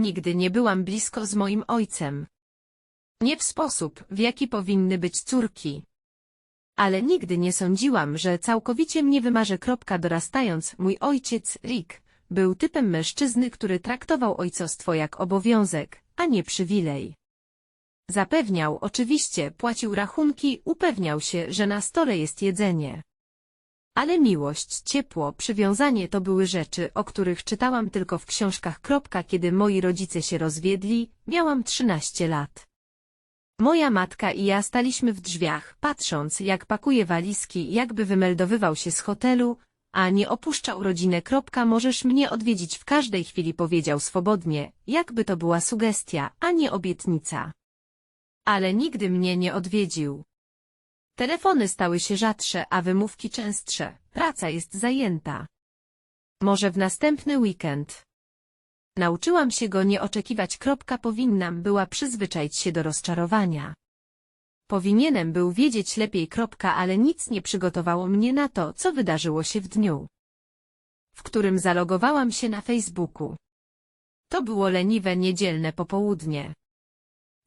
Nigdy nie byłam blisko z moim ojcem. Nie w sposób, w jaki powinny być córki. Ale nigdy nie sądziłam, że całkowicie mnie. Kropka dorastając, mój ojciec, Rick, był typem mężczyzny, który traktował ojcostwo jak obowiązek, a nie przywilej. Zapewniał, oczywiście, płacił rachunki, upewniał się, że na stole jest jedzenie. Ale miłość, ciepło, przywiązanie to były rzeczy, o których czytałam tylko w książkach. Kiedy moi rodzice się rozwiedli, miałam 13 lat. Moja matka i ja staliśmy w drzwiach, patrząc, jak pakuje walizki, jakby wymeldowywał się z hotelu, a nie opuszczał rodzinę. Możesz mnie odwiedzić w każdej chwili, powiedział swobodnie, jakby to była sugestia, a nie obietnica. Ale nigdy mnie nie odwiedził. Telefony stały się rzadsze, a wymówki częstsze. Praca jest zajęta. Może w następny weekend. Nauczyłam się go nie oczekiwać. Kropka powinnam była przyzwyczaić się do rozczarowania. Powinienem był wiedzieć lepiej. Kropka, ale nic nie przygotowało mnie na to, co wydarzyło się w dniu, w którym zalogowałam się na Facebooku. To było leniwe niedzielne popołudnie.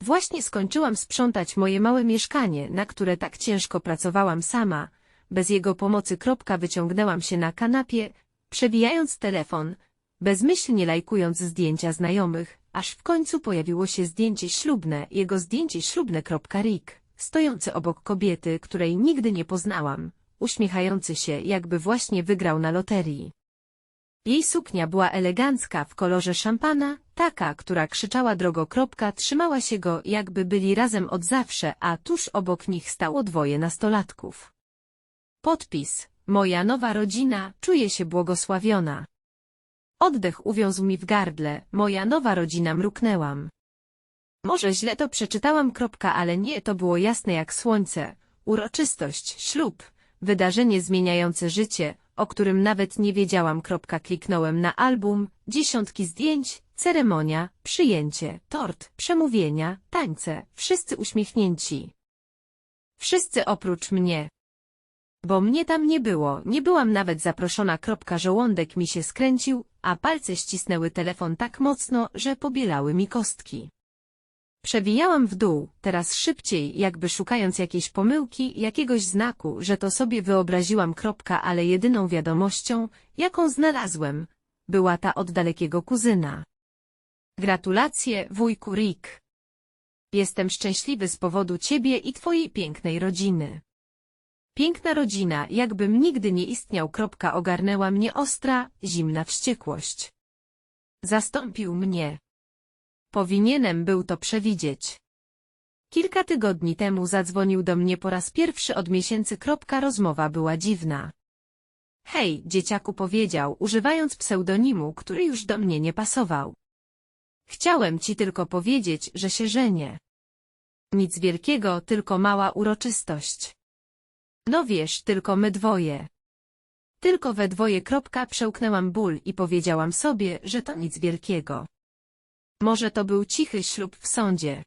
Właśnie skończyłam sprzątać moje małe mieszkanie, na które tak ciężko pracowałam sama. Bez jego pomocy. Kropka wyciągnęłam się na kanapie, przewijając telefon, bezmyślnie lajkując zdjęcia znajomych, aż w końcu pojawiło się zdjęcie ślubne, jego zdjęcie ślubne. Rick, stojący obok kobiety, której nigdy nie poznałam, uśmiechający się, jakby właśnie wygrał na loterii. Jej suknia była elegancka w kolorze szampana, taka, która krzyczała drogo. Kropka, trzymała się go, jakby byli razem od zawsze, a tuż obok nich stało dwoje nastolatków. Podpis. Moja nowa rodzina czuje się błogosławiona. Oddech uwiązł mi w gardle, moja nowa rodzina mruknęłam. Może źle to przeczytałam. Kropka, ale nie, to było jasne jak słońce. Uroczystość, ślub, wydarzenie zmieniające życie, o którym nawet nie wiedziałam. Kliknąłem na album, dziesiątki zdjęć, ceremonia, przyjęcie, tort, przemówienia, tańce, wszyscy uśmiechnięci. Wszyscy oprócz mnie. Bo mnie tam nie było, nie byłam nawet zaproszona. Żołądek mi się skręcił, a palce ścisnęły telefon tak mocno, że pobielały mi kostki. Przewijałam w dół, teraz szybciej, jakby szukając jakiejś pomyłki, jakiegoś znaku, że to sobie wyobraziłam. Kropka, ale jedyną wiadomością, jaką znalazłem, była ta od dalekiego kuzyna. Gratulacje, wujku Rick. Jestem szczęśliwy z powodu ciebie i twojej pięknej rodziny. Piękna rodzina, jakbym nigdy nie istniał. Kropka ogarnęła mnie ostra, zimna wściekłość. Zastąpił mnie. Powinienem był to przewidzieć. Kilka tygodni temu zadzwonił do mnie po raz pierwszy od miesięcy. Rozmowa była dziwna. Hej, dzieciaku powiedział, używając pseudonimu, który już do mnie nie pasował. Chciałem ci tylko powiedzieć, że się żenię. Nic wielkiego, tylko mała uroczystość. No wiesz, tylko my dwoje. Tylko we dwoje. Przełknęłam ból i powiedziałam sobie, że to nic wielkiego. Może to był cichy ślub w sądzie.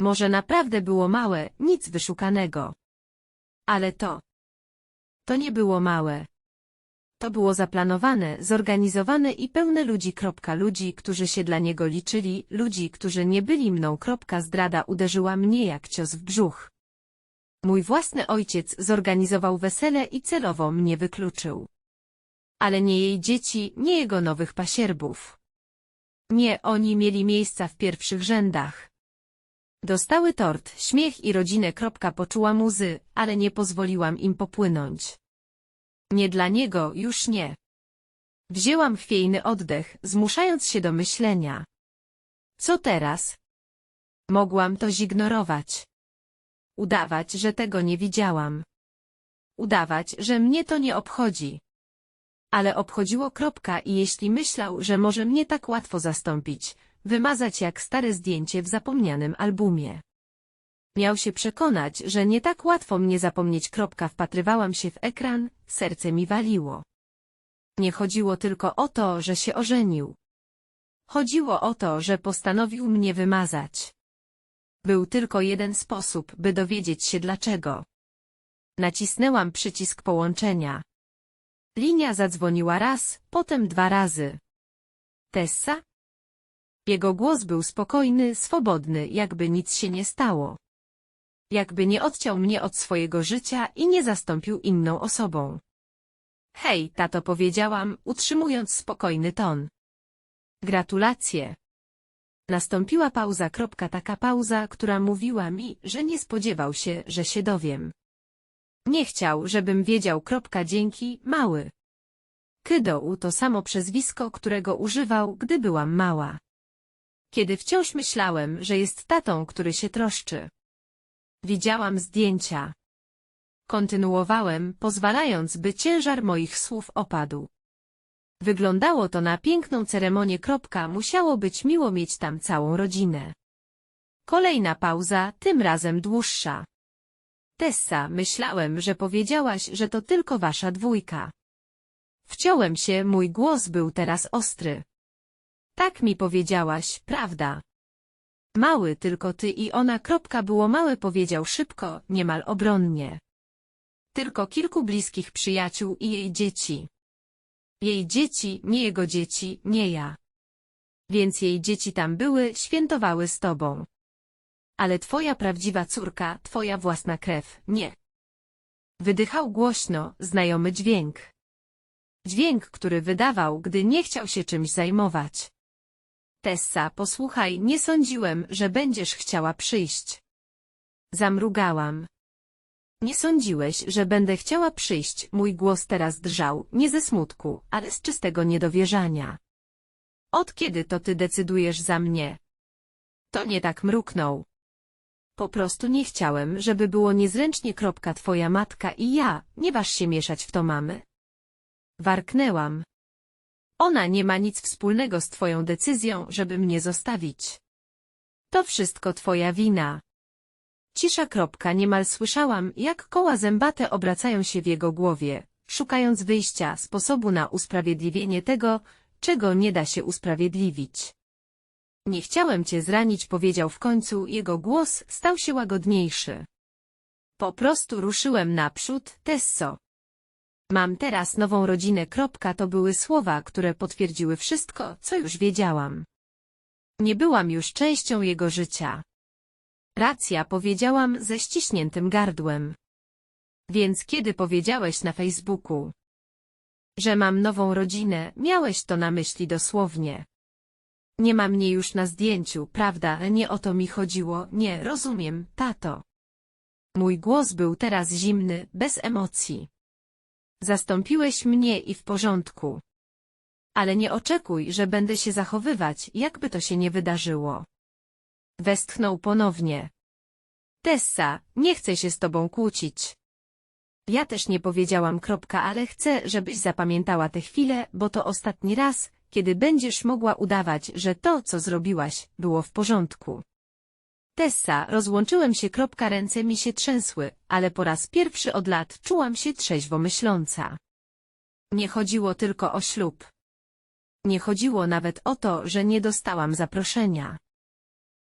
Może naprawdę było małe, nic wyszukanego. Ale to... To nie było małe. To było zaplanowane, zorganizowane i pełne ludzi. Ludzi, którzy się dla niego liczyli, ludzi, którzy nie byli mną. Zdrada uderzyła mnie jak cios w brzuch. Mój własny ojciec zorganizował wesele i celowo mnie wykluczył. Ale nie jej dzieci, nie jego nowych pasierbów. Nie, oni mieli miejsca w pierwszych rzędach. Dostały tort, śmiech i rodzinę. Kropka poczułam łzy, ale nie pozwoliłam im popłynąć. Nie dla niego, już nie. Wzięłam chwiejny oddech, zmuszając się do myślenia. Co teraz? Mogłam to zignorować. Udawać, że tego nie widziałam. Udawać, że mnie to nie obchodzi. Ale obchodziło kropka i jeśli myślał, że może mnie tak łatwo zastąpić, wymazać jak stare zdjęcie w zapomnianym albumie. Miał się przekonać, że nie tak łatwo mnie zapomnieć. Kropka wpatrywałam się w ekran, serce mi waliło. Nie chodziło tylko o to, że się ożenił. Chodziło o to, że postanowił mnie wymazać. Był tylko jeden sposób, by dowiedzieć się dlaczego. Nacisnęłam przycisk połączenia. Linia zadzwoniła raz, potem dwa razy. Tessa? Jego głos był spokojny, swobodny, jakby nic się nie stało. Jakby nie odciął mnie od swojego życia i nie zastąpił inną osobą. Hej, tato powiedziałam, utrzymując spokojny ton. Gratulacje. Nastąpiła pauza, taka pauza, która mówiła mi, że nie spodziewał się, że się dowiem. Nie chciał, żebym wiedział, kropka, dzięki, mały. Kydoł to samo przezwisko, którego używał, gdy byłam mała. Kiedy wciąż myślałem, że jest tatą, który się troszczy. Widziałam zdjęcia. Kontynuowałem, pozwalając, by ciężar moich słów opadł. Wyglądało to na piękną ceremonię. Kropka, musiało być miło mieć tam całą rodzinę. Kolejna pauza, tym razem dłuższa. Tessa, myślałem, że powiedziałaś, że to tylko wasza dwójka. Wciąłem się, mój głos był teraz ostry. Tak mi powiedziałaś, prawda? Mały tylko ty i ona. Kropka było małe powiedział szybko, niemal obronnie. Tylko kilku bliskich przyjaciół i jej dzieci. Jej dzieci, nie jego dzieci, nie ja. Więc jej dzieci tam były, świętowały z tobą. Ale twoja prawdziwa córka, twoja własna krew, nie. Wydychał głośno, znajomy dźwięk. Dźwięk, który wydawał, gdy nie chciał się czymś zajmować. Tessa, posłuchaj, nie sądziłem, że będziesz chciała przyjść. Zamrugałam. Nie sądziłeś, że będę chciała przyjść, mój głos teraz drżał, nie ze smutku, ale z czystego niedowierzania. Od kiedy to ty decydujesz za mnie? To nie tak mruknął. Po prostu nie chciałem, żeby było niezręcznie. Twoja matka i ja, nie waż się mieszać w to mamy. Warknęłam. Ona nie ma nic wspólnego z twoją decyzją, żeby mnie zostawić. To wszystko twoja wina. Cisza. Niemal słyszałam, jak koła zębate obracają się w jego głowie, szukając wyjścia, sposobu na usprawiedliwienie tego, czego nie da się usprawiedliwić. Nie chciałem cię zranić, powiedział w końcu, jego głos stał się łagodniejszy. Po prostu ruszyłem naprzód, Tesso. Mam teraz nową rodzinę. Kropka, to były słowa, które potwierdziły wszystko, co już wiedziałam. Nie byłam już częścią jego życia. Racja, powiedziałam ze ściśniętym gardłem. Więc kiedy powiedziałeś na Facebooku, że mam nową rodzinę, miałeś to na myśli dosłownie. Nie ma mnie już na zdjęciu, prawda? Nie o to mi chodziło, nie, rozumiem, tato. Mój głos był teraz zimny, bez emocji. Zastąpiłeś mnie i w porządku. Ale nie oczekuj, że będę się zachowywać, jakby to się nie wydarzyło. Westchnął ponownie. Tessa, nie chcę się z tobą kłócić. Ja też nie powiedziałam kropka, ale chcę, żebyś zapamiętała tę chwilę, bo to ostatni raz, kiedy będziesz mogła udawać, że to, co zrobiłaś, było w porządku. Tessa, rozłączyłem się kropka, ręce mi się trzęsły, ale po raz pierwszy od lat czułam się trzeźwo myśląca. Nie chodziło tylko o ślub. Nie chodziło nawet o to, że nie dostałam zaproszenia.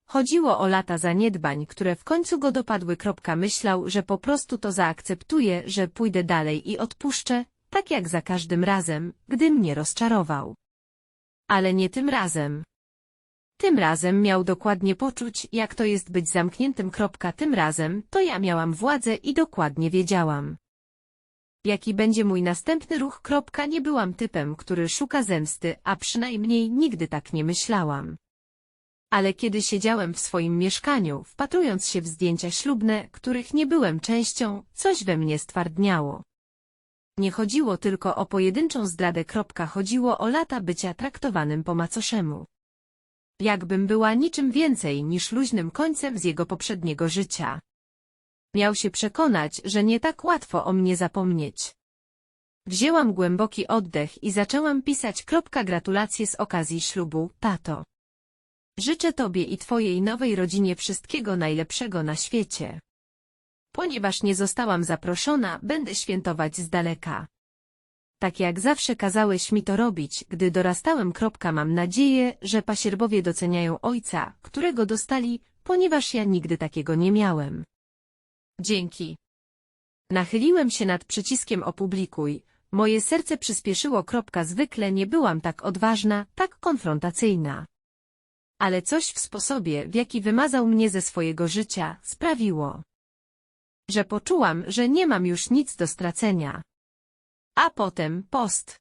Chodziło o lata zaniedbań, które w końcu go dopadły. Kropka myślał, że po prostu to zaakceptuję, że pójdę dalej i odpuszczę, tak jak za każdym razem, gdy mnie rozczarował. Ale nie tym razem. Tym razem miał dokładnie poczuć, jak to jest być zamkniętym. Kropka, tym razem to ja miałam władzę i dokładnie wiedziałam. Jaki będzie mój następny ruch? Kropka, nie byłam typem, który szuka zemsty, a przynajmniej nigdy tak nie myślałam. Ale kiedy siedziałem w swoim mieszkaniu, wpatrując się w zdjęcia ślubne, których nie byłem częścią, coś we mnie stwardniało. Nie chodziło tylko o pojedynczą zdradę. Chodziło o lata bycia traktowanym po macoszemu. Jakbym była niczym więcej niż luźnym końcem z jego poprzedniego życia. Miał się przekonać, że nie tak łatwo o mnie zapomnieć. Wzięłam głęboki oddech i zaczęłam pisać. Gratulacje z okazji ślubu, tato. Życzę Tobie i Twojej nowej rodzinie wszystkiego najlepszego na świecie. Ponieważ nie zostałam zaproszona, będę świętować z daleka. Tak jak zawsze kazałeś mi to robić, gdy dorastałem. Mam nadzieję, że pasierbowie doceniają ojca, którego dostali, ponieważ ja nigdy takiego nie miałem. Dzięki. Nachyliłem się nad przyciskiem opublikuj. Moje serce przyspieszyło. Zwykle nie byłam tak odważna, tak konfrontacyjna. Ale coś w sposobie, w jaki wymazał mnie ze swojego życia, sprawiło, że poczułam, że nie mam już nic do stracenia. A potem post.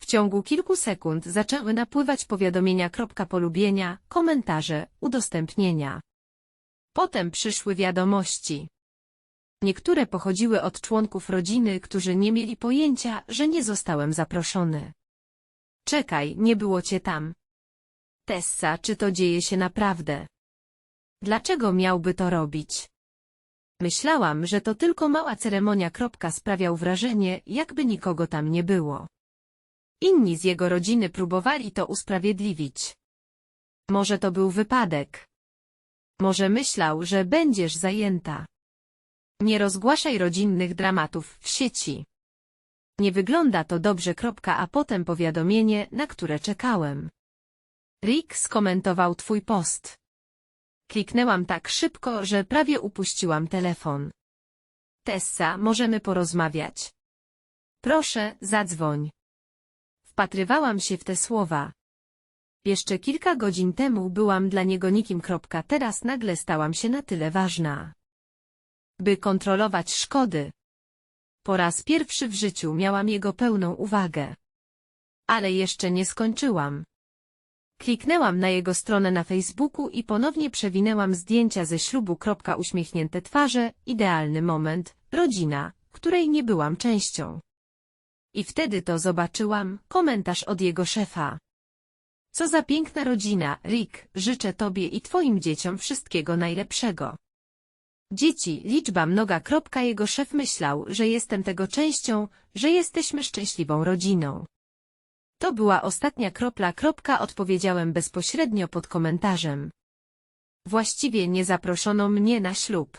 W ciągu kilku sekund zaczęły napływać powiadomienia polubienia, komentarze, udostępnienia. Potem przyszły wiadomości. Niektóre pochodziły od członków rodziny, którzy nie mieli pojęcia, że nie zostałem zaproszony. Czekaj, nie było cię tam. Tessa, czy to dzieje się naprawdę? Dlaczego miałby to robić? Myślałam, że to tylko mała ceremonia. Sprawiał wrażenie, jakby nikogo tam nie było. Inni z jego rodziny próbowali to usprawiedliwić. Może to był wypadek. Może myślał, że będziesz zajęta. Nie rozgłaszaj rodzinnych dramatów w sieci. Nie wygląda to dobrze. A potem powiadomienie, na które czekałem. Rick skomentował twój post. Kliknęłam tak szybko, że prawie upuściłam telefon. Tessa, możemy porozmawiać. Proszę, zadzwoń. Wpatrywałam się w te słowa. Jeszcze kilka godzin temu byłam dla niego nikim. Teraz nagle stałam się na tyle ważna. By kontrolować szkody. Po raz pierwszy w życiu miałam jego pełną uwagę. Ale jeszcze nie skończyłam. Kliknęłam na jego stronę na Facebooku i ponownie przewinęłam zdjęcia ze ślubu. Uśmiechnięte twarze, idealny moment, rodzina, której nie byłam częścią. I wtedy to zobaczyłam, komentarz od jego szefa. Co za piękna rodzina, Rick, życzę tobie i twoim dzieciom wszystkiego najlepszego. Dzieci, liczba mnoga. Jego szef myślał, że jestem tego częścią, że jesteśmy szczęśliwą rodziną. To była ostatnia kropla. Kropka, odpowiedziałem bezpośrednio pod komentarzem. Właściwie nie zaproszono mnie na ślub.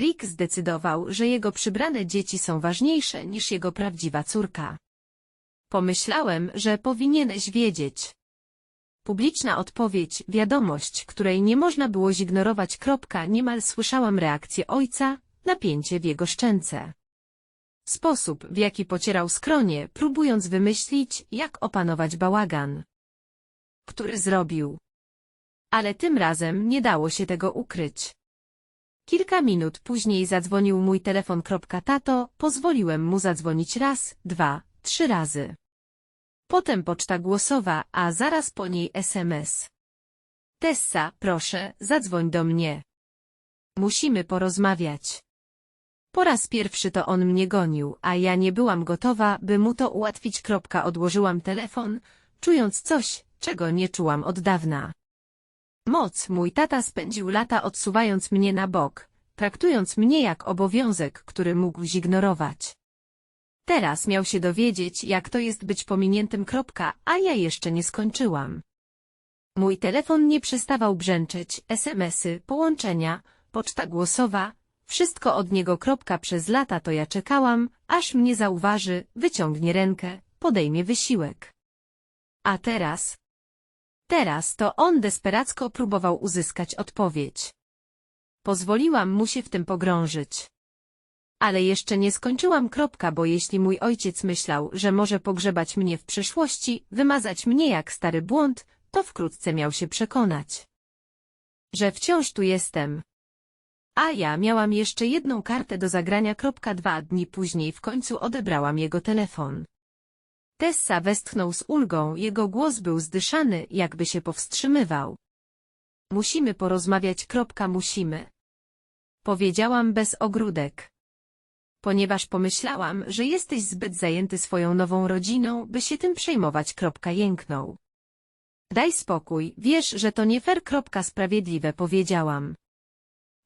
Rick zdecydował, że jego przybrane dzieci są ważniejsze niż jego prawdziwa córka. Pomyślałem, że powinieneś wiedzieć. Publiczna odpowiedź, wiadomość, której nie można było zignorować. Kropka, niemal słyszałam reakcję ojca, napięcie w jego szczęce. Sposób, w jaki pocierał skronie, próbując wymyślić, jak opanować bałagan. Który zrobił. Ale tym razem nie dało się tego ukryć. Kilka minut później zadzwonił mój telefon. Tato, pozwoliłem mu zadzwonić raz, dwa, trzy razy. Potem poczta głosowa, a zaraz po niej SMS. Tessa, proszę, zadzwoń do mnie. Musimy porozmawiać. Po raz pierwszy to on mnie gonił, a ja nie byłam gotowa, by mu to ułatwić. Odłożyłam telefon, czując coś, czego nie czułam od dawna. Moc, mój tata spędził lata odsuwając mnie na bok, traktując mnie jak obowiązek, który mógł zignorować. Teraz miał się dowiedzieć, jak to jest być pominiętym. Kropka, a ja jeszcze nie skończyłam. Mój telefon nie przestawał brzęczeć, smsy, połączenia, poczta głosowa, wszystko od niego. Kropka, przez lata to ja czekałam, aż mnie zauważy, wyciągnie rękę, podejmie wysiłek. A teraz? Teraz to on desperacko próbował uzyskać odpowiedź. Pozwoliłam mu się w tym pogrążyć. Ale jeszcze nie skończyłam kropka, bo jeśli mój ojciec myślał, że może pogrzebać mnie w przeszłości, wymazać mnie jak stary błąd, to wkrótce miał się przekonać, że wciąż tu jestem. A ja miałam jeszcze jedną kartę do zagrania. Dwa dni później w końcu odebrałam jego telefon. Tessa westchnął z ulgą, jego głos był zdyszany, jakby się powstrzymywał. Musimy porozmawiać. Musimy. Powiedziałam bez ogródek. Ponieważ pomyślałam, że jesteś zbyt zajęty swoją nową rodziną, by się tym przejmować. Jęknął. Daj spokój, wiesz, że to nie fair. Sprawiedliwe powiedziałam.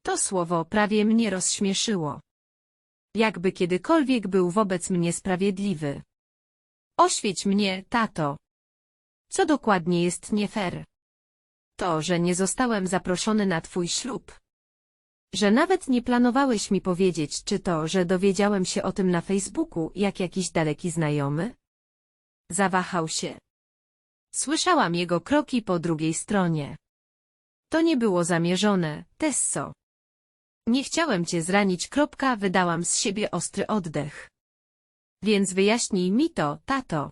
To słowo prawie mnie rozśmieszyło. Jakby kiedykolwiek był wobec mnie sprawiedliwy. Oświeć mnie, tato. Co dokładnie jest nie fair? To, że nie zostałem zaproszony na twój ślub. Że nawet nie planowałeś mi powiedzieć, czy to, że dowiedziałem się o tym na Facebooku, jak jakiś daleki znajomy? Zawahał się. Słyszałam jego kroki po drugiej stronie. To nie było zamierzone, Tesso. Nie chciałem cię zranić. Kropka, wydałam z siebie ostry oddech. Więc wyjaśnij mi to, tato.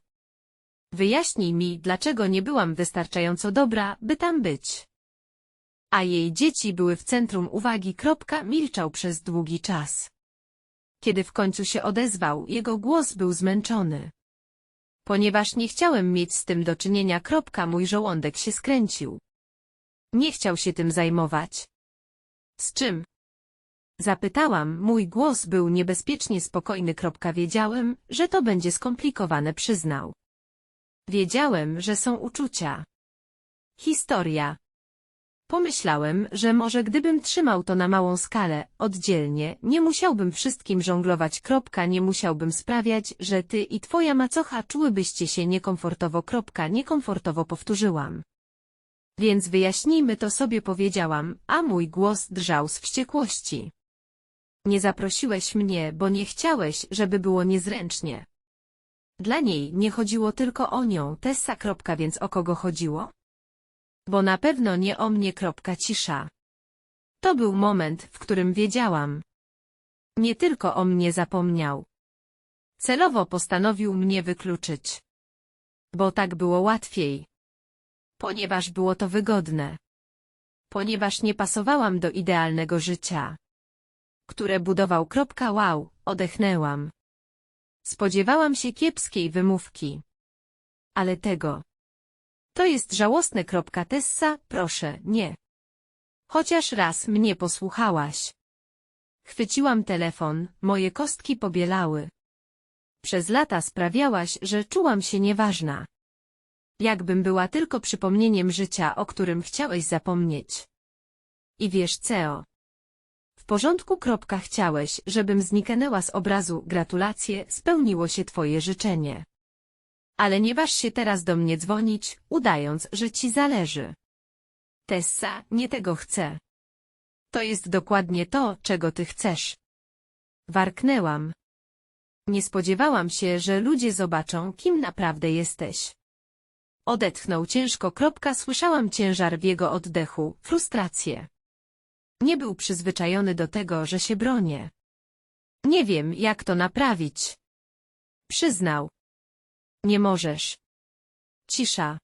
Wyjaśnij mi, dlaczego nie byłam wystarczająco dobra, by tam być. A jej dzieci były w centrum uwagi. Kropka milczał przez długi czas. Kiedy w końcu się odezwał, jego głos był zmęczony. Ponieważ nie chciałem mieć z tym do czynienia. Kropka, mój żołądek się skręcił. Nie chciał się tym zajmować. Z czym? Zapytałam, mój głos był niebezpiecznie spokojny. Wiedziałem, że to będzie skomplikowane, przyznał. Wiedziałem, że są uczucia. Historia. Pomyślałem, że może gdybym trzymał to na małą skalę, oddzielnie, nie musiałbym wszystkim żonglować. Nie musiałbym sprawiać, że ty i twoja macocha czułybyście się niekomfortowo. Niekomfortowo powtórzyłam. Więc wyjaśnijmy to sobie powiedziałam, a mój głos drżał z wściekłości. Nie zaprosiłeś mnie, bo nie chciałeś, żeby było niezręcznie. Dla niej nie chodziło tylko o nią, Tessa. Kropka, więc o kogo chodziło? Bo na pewno nie o mnie. Kropka, cisza. To był moment, w którym wiedziałam. Nie tylko o mnie zapomniał. Celowo postanowił mnie wykluczyć. Bo tak było łatwiej. Ponieważ było to wygodne. Ponieważ nie pasowałam do idealnego życia. Które budował. Wow, odechnęłam. Spodziewałam się kiepskiej wymówki. Ale tego. To jest żałosne. Tessa, proszę, nie. Chociaż raz mnie posłuchałaś. Chwyciłam telefon, moje kostki pobielały. Przez lata sprawiałaś, że czułam się nieważna. Jakbym była tylko przypomnieniem życia, o którym chciałeś zapomnieć. I wiesz, Ceo. W porządku. Kropka, chciałeś, żebym zniknęła z obrazu. Gratulacje, spełniło się twoje życzenie. Ale nie waż się teraz do mnie dzwonić, udając, że ci zależy. Tessa, nie tego chcę. To jest dokładnie to, czego ty chcesz. Warknęłam. Nie spodziewałam się, że ludzie zobaczą, kim naprawdę jesteś. Odetchnął ciężko. Kropka, słyszałam ciężar w jego oddechu, frustrację. Nie był przyzwyczajony do tego, że się bronię. Nie wiem, jak to naprawić. Przyznał. Nie możesz. Cisza.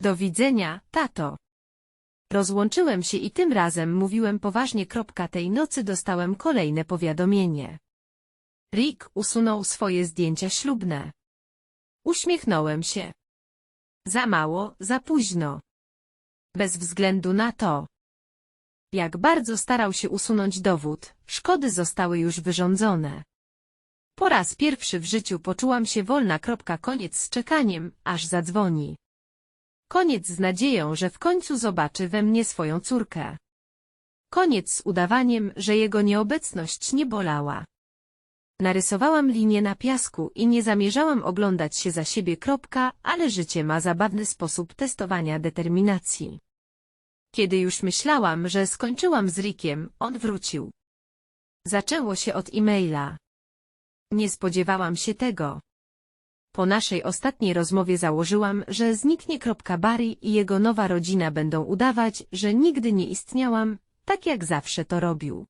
Do widzenia, tato. Rozłączyłem się i tym razem mówiłem poważnie. Kropka tej nocy dostałem kolejne powiadomienie. Rick usunął swoje zdjęcia ślubne. Uśmiechnąłem się. Za mało, za późno. Bez względu na to, jak bardzo starał się usunąć dowód, szkody zostały już wyrządzone. Po raz pierwszy w życiu poczułam się wolna. Koniec z czekaniem, aż zadzwoni. Koniec z nadzieją, że w końcu zobaczy we mnie swoją córkę. Koniec z udawaniem, że jego nieobecność nie bolała. Narysowałam linię na piasku i nie zamierzałam oglądać się za siebie. Ale życie ma zabawny sposób testowania determinacji. Kiedy już myślałam, że skończyłam z Rickiem, on wrócił. Zaczęło się od e-maila. Nie spodziewałam się tego. Po naszej ostatniej rozmowie założyłam, że zniknie. Barry i jego nowa rodzina będą udawać, że nigdy nie istniałam, tak jak zawsze to robił.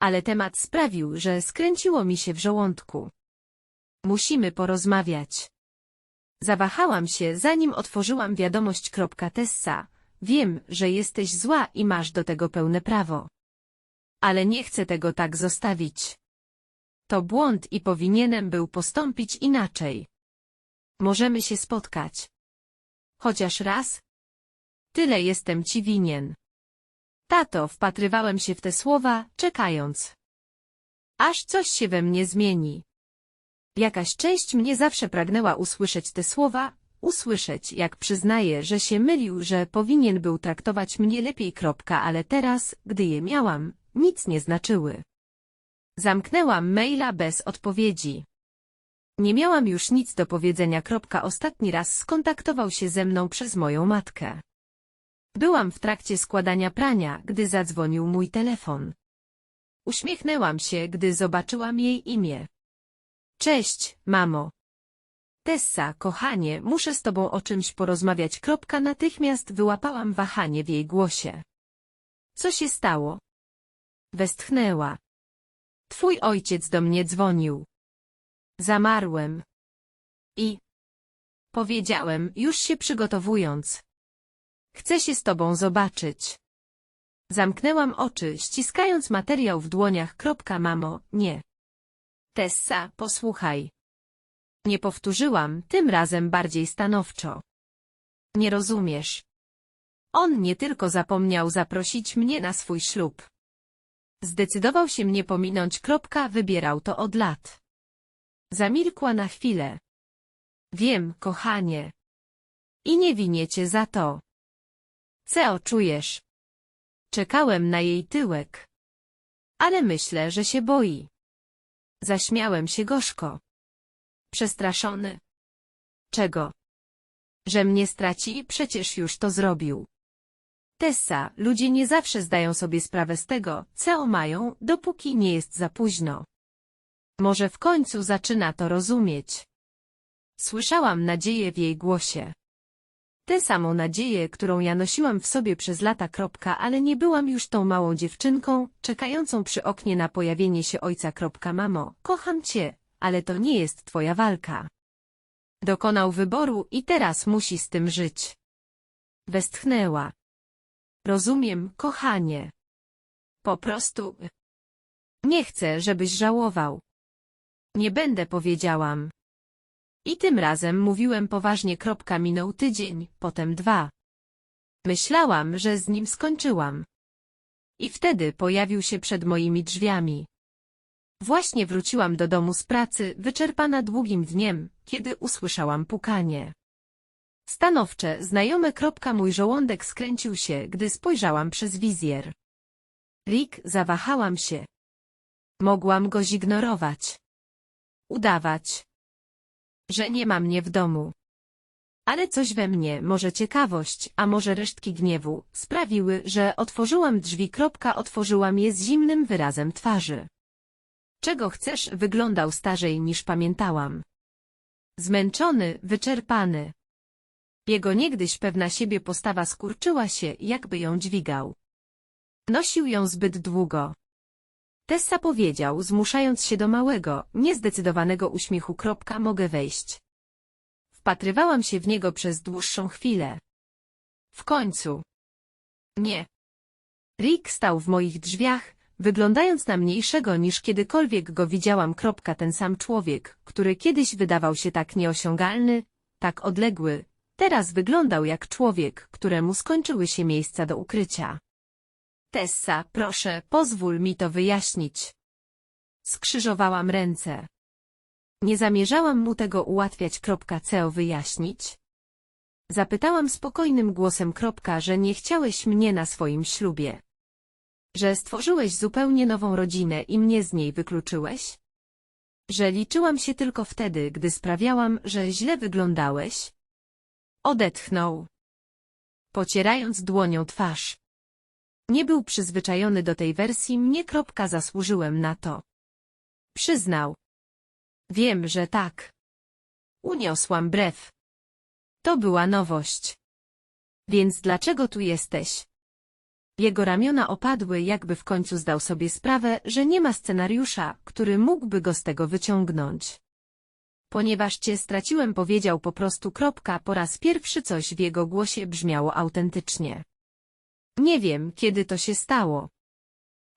Ale temat sprawił, że skręciło mi się w żołądku. Musimy porozmawiać. Zawahałam się, zanim otworzyłam wiadomość. Tessa, wiem, że jesteś zła i masz do tego pełne prawo. Ale nie chcę tego tak zostawić. To błąd i powinienem był postąpić inaczej. Możemy się spotkać. Chociaż raz? Tyle jestem ci winien. Tato, wpatrywałem się w te słowa, czekając. Aż coś się we mnie zmieni. Jakaś część mnie zawsze pragnęła usłyszeć te słowa, usłyszeć, jak przyznaje, że się mylił, że powinien był traktować mnie lepiej. Kropka, ale teraz, gdy je miałam, nic nie znaczyły. Zamknęłam maila bez odpowiedzi. Nie miałam już nic do powiedzenia. Kropka, ostatni raz skontaktował się ze mną przez moją matkę. Byłam w trakcie składania prania, gdy zadzwonił mój telefon. Uśmiechnęłam się, gdy zobaczyłam jej imię. Cześć, mamo. Tessa, kochanie, muszę z tobą o czymś porozmawiać. Kropka, natychmiast wyłapałam wahanie w jej głosie. Co się stało? Westchnęła. Twój ojciec do mnie dzwonił. Zamarłem. I Powiedziałem, już się przygotowując. Chcę się z tobą zobaczyć. Zamknęłam oczy, ściskając materiał w dłoniach. Kropka, mamo, nie. Tessa, posłuchaj. Nie powtórzyłam, tym razem bardziej stanowczo. Nie rozumiesz. On nie tylko zapomniał zaprosić mnie na swój ślub. Zdecydował się mnie pominąć. Kropka, wybierał to od lat. Zamilkła na chwilę. Wiem, kochanie. I nie winię cię za to. Co czujesz? Czekałem na jej tyłek. Ale myślę, że się boi. Zaśmiałem się gorzko. Przestraszony. Czego? Że mnie straci, przecież już to zrobił. Tessa, ludzie nie zawsze zdają sobie sprawę z tego, co mają, dopóki nie jest za późno. Może w końcu zaczyna to rozumieć. Słyszałam nadzieję w jej głosie. Tę samą nadzieję, którą ja nosiłam w sobie przez lata. Kropka, ale nie byłam już tą małą dziewczynką, czekającą przy oknie na pojawienie się ojca. Kropka, mamo, kocham cię, ale to nie jest twoja walka. Dokonał wyboru i teraz musi z tym żyć. Westchnęła. Rozumiem, kochanie. Po prostu. Nie chcę, żebyś żałował. Nie będę powiedziałam. I tym razem mówiłem poważnie. Kropka minął tydzień, potem dwa. Myślałam, że z nim skończyłam. I wtedy pojawił się przed moimi drzwiami. Właśnie wróciłam do domu z pracy, wyczerpana długim dniem, kiedy usłyszałam pukanie. Stanowcze, znajome. Mój żołądek skręcił się, gdy spojrzałam przez wizjer. Rick, zawahałam się. Mogłam go zignorować. Udawać, że nie ma mnie w domu. Ale coś we mnie, może ciekawość, a może resztki gniewu, sprawiły, że otworzyłam drzwi. Otworzyłam je z zimnym wyrazem twarzy. Czego chcesz? Wyglądał starzej niż pamiętałam. Zmęczony, wyczerpany. Jego niegdyś pewna siebie postawa skurczyła się, jakby ją dźwigał. Nosił ją zbyt długo. Tessa powiedział, zmuszając się do małego, niezdecydowanego uśmiechu. Kropka, mogę wejść. Wpatrywałam się w niego przez dłuższą chwilę. W końcu. Nie. Rick stał w moich drzwiach, wyglądając na mniejszego niż kiedykolwiek go widziałam. Ten sam człowiek, który kiedyś wydawał się tak nieosiągalny, tak odległy, teraz wyglądał jak człowiek, któremu skończyły się miejsca do ukrycia. Tessa, proszę, pozwól mi to wyjaśnić. Skrzyżowałam ręce. Nie zamierzałam mu tego ułatwiać. Co wyjaśnić? Zapytałam spokojnym głosem. Że nie chciałeś mnie na swoim ślubie. Że stworzyłeś zupełnie nową rodzinę i mnie z niej wykluczyłeś? Że liczyłam się tylko wtedy, gdy sprawiałam, że źle wyglądałeś? Odetchnął. Pocierając dłonią twarz. Nie był przyzwyczajony do tej wersji mnie. Kropka, zasłużyłem na to. Przyznał. Wiem, że tak. Uniosłam brew. To była nowość. Więc dlaczego tu jesteś? Jego ramiona opadły, jakby w końcu zdał sobie sprawę, że nie ma scenariusza, który mógłby go z tego wyciągnąć. Ponieważ cię straciłem powiedział po prostu kropka, po raz pierwszy coś w jego głosie brzmiało autentycznie. Nie wiem, kiedy to się stało.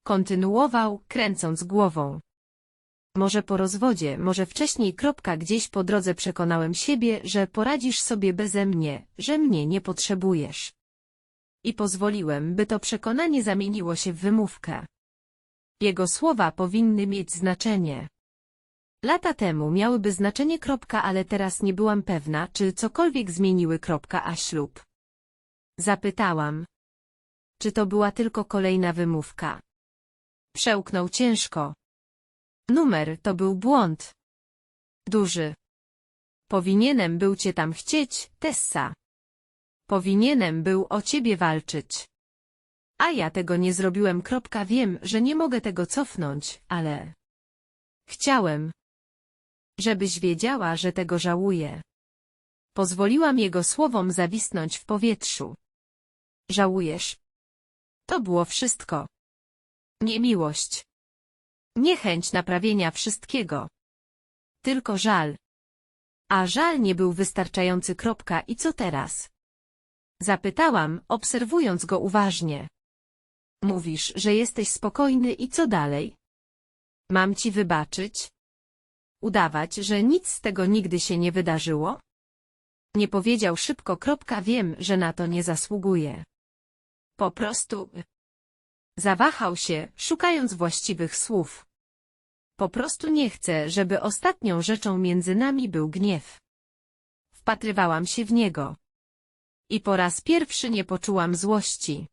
Kontynuował, kręcąc głową. Może po rozwodzie, może wcześniej kropka gdzieś po drodze przekonałem siebie, że poradzisz sobie beze mnie, że mnie nie potrzebujesz. I pozwoliłem, by to przekonanie zamieniło się w wymówkę. Jego słowa powinny mieć znaczenie. Lata temu miałyby znaczenie kropka, ale teraz nie byłam pewna, czy cokolwiek zmieniły kropka a ślub. Zapytałam. Czy to była tylko kolejna wymówka? Przełknął ciężko. Numer to był błąd. Duży. Powinienem był cię tam chcieć, Tessa. Powinienem był o ciebie walczyć. A ja tego nie zrobiłem. Kropka, wiem, że nie mogę tego cofnąć, ale... Chciałem. Żebyś wiedziała, że tego żałuję. Pozwoliłam jego słowom zawisnąć w powietrzu. Żałujesz? To było wszystko. Niemiłość. Niechęć naprawienia wszystkiego. Tylko żal. A żal nie był wystarczający. Kropka. I co teraz? Zapytałam, obserwując go uważnie. Mówisz, że jesteś spokojny i co dalej? Mam ci wybaczyć? Udawać, że nic z tego nigdy się nie wydarzyło? Nie powiedział szybko. Kropka. Wiem, że na to nie zasługuje. Po prostu... Zawahał się, szukając właściwych słów. Po prostu nie chcę, żeby ostatnią rzeczą między nami był gniew. Wpatrywałam się w niego. I po raz pierwszy nie poczułam złości.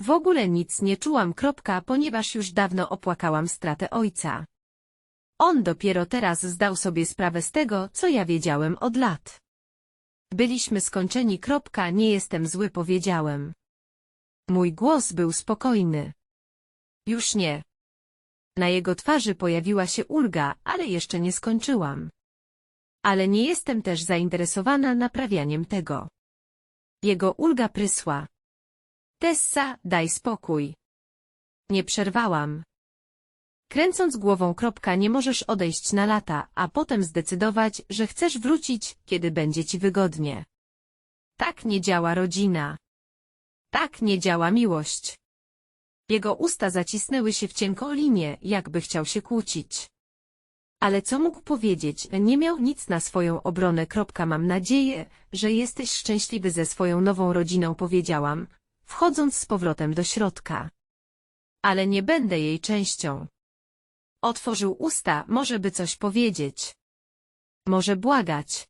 W ogóle nic nie czułam. Kropka, ponieważ już dawno opłakałam stratę ojca. On dopiero teraz zdał sobie sprawę z tego, co ja wiedziałem od lat. Byliśmy skończeni. Kropka, nie jestem zły, powiedziałem. Mój głos był spokojny. Już nie. Na jego twarzy pojawiła się ulga, ale jeszcze nie skończyłam. Ale nie jestem też zainteresowana naprawianiem tego. Jego ulga prysła. Tessa, daj spokój. Nie przerwałam. Kręcąc głową kropka nie możesz odejść na lata, a potem zdecydować, że chcesz wrócić, kiedy będzie ci wygodnie. Tak nie działa rodzina. Tak nie działa miłość. Jego usta zacisnęły się w cienką linię, jakby chciał się kłócić. Ale co mógł powiedzieć? Nie miał nic na swoją obronę. Mam nadzieję, że jesteś szczęśliwy ze swoją nową rodziną, powiedziałam, wchodząc z powrotem do środka. Ale nie będę jej częścią. Otworzył usta, może by coś powiedzieć. Może błagać.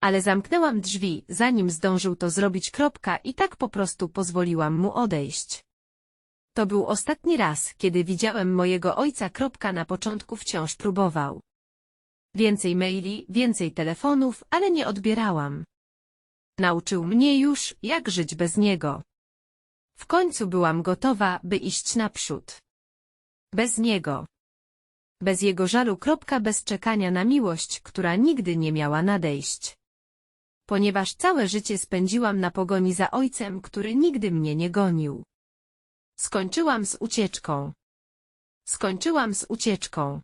Ale zamknęłam drzwi, zanim zdążył to zrobić. Kropka, I tak po prostu pozwoliłam mu odejść. To był ostatni raz, kiedy widziałem mojego ojca. Na początku wciąż próbował. Więcej maili, więcej telefonów, ale nie odbierałam. Nauczył mnie już, jak żyć bez niego. W końcu byłam gotowa, by iść naprzód. Bez niego. Bez jego żalu. Bez czekania na miłość, która nigdy nie miała nadejść. Ponieważ całe życie spędziłam na pogoni za ojcem, który nigdy mnie nie gonił. Skończyłam z ucieczką. Skończyłam z ucieczką.